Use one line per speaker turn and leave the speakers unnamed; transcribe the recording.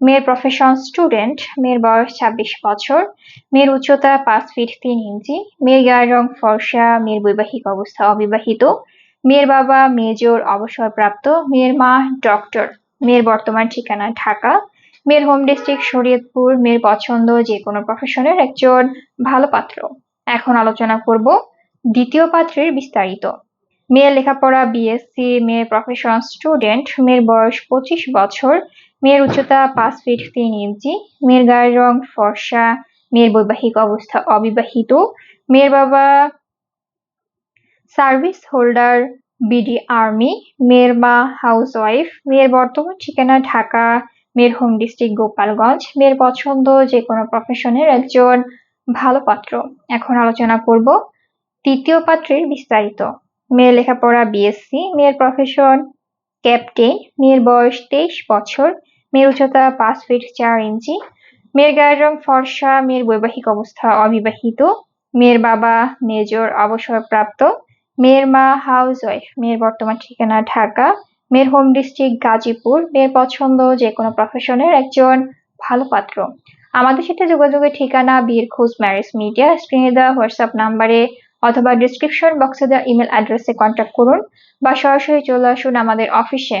মেয়ের profession student মেয়ের বয়স ছাব্বিশ বছর, মেয়ের উচ্চতা পাঁচ ফিট তিন ইঞ্চি, মেয়ের গায়ের রং ফর্সা, মেয়ের বৈবাহিক অবস্থা অবিবাহিত, মেয়ের বাবা মেজর অবসরপ্রাপ্ত, মেয়ের মা ডক্টর মেয়ের বর্তমান ঠিকানা ঢাকা, মেয়ের হোম ডিস্ট্রিক্ট শরীয়তপুর, মেয়ের পছন্দ যে কোনো প্রফেশনের একজন ভালো পাত্র। এখন আলোচনা করব দ্বিতীয় পাত্রের বিস্তারিত। মেয়ের লেখাপড়া বিএসসি মেয়ের প্রফেশন স্টুডেন্ট মেয়ের বয়স পঁচিশ বছর মেয়ের উচ্চতা পাঁচ ফিট তিন ইঞ্চি মেয়ের গায়ের রং ফর্সা, মেয়ের বৈবাহিক অবস্থা অবিবাহিত, মেয়ের বাবা সার্ভিস হোল্ডার বিডি আর্মি মেয়ের মা হাউস ওয়াইফ মেয়ের বর্তমান ঠিকানা ঢাকা, মেয়ের হোম ডিস্ট্রিক্ট গোপালগঞ্জ, মেয়ের পছন্দ যে কোনো প্রফেশনের একজন ভালো পাত্র। এখন আলোচনা করব তৃতীয় পাত্রের বিস্তারিত। মেয়ের লেখাপড়া বিএসসি মেয়ের প্রফেশন ক্যাপ্টেন মেয়ের বয়স তেইশ বছর মেয়ের উচ্চতা পাঁচ ফিট চার ইঞ্চি। মেয়ের গায়ের রং ফর্সা, মেয়ের বৈবাহিক অবস্থা অবিবাহিত। মেয়ের বাবা মেজর, অবসরপ্রাপ্ত। মেয়ের মা হাউস ওয়াইফ মেয়ের বর্তমান ঠিকানা ঢাকা। মেয়ের হোম ডিস্ট্রিক্ট গাজীপুর। মেয়ের পছন্দ যে কোনো প্রফেশনের একজন ভালো পাত্র। আমাদের সাথে যোগাযোগের ঠিকানা বিয়ের খোঁজ ম্যারেজ মিডিয়া স্ক্রিনে দেওয়া হোয়াটসঅ্যাপ নাম্বারে অথবা ডিসক্রিপশন বক্সে দেওয়া ইমেল অ্যাড্রেসে কন্ট্যাক্ট করুন বা সরাসরি চলে আসুন আমাদের অফিসে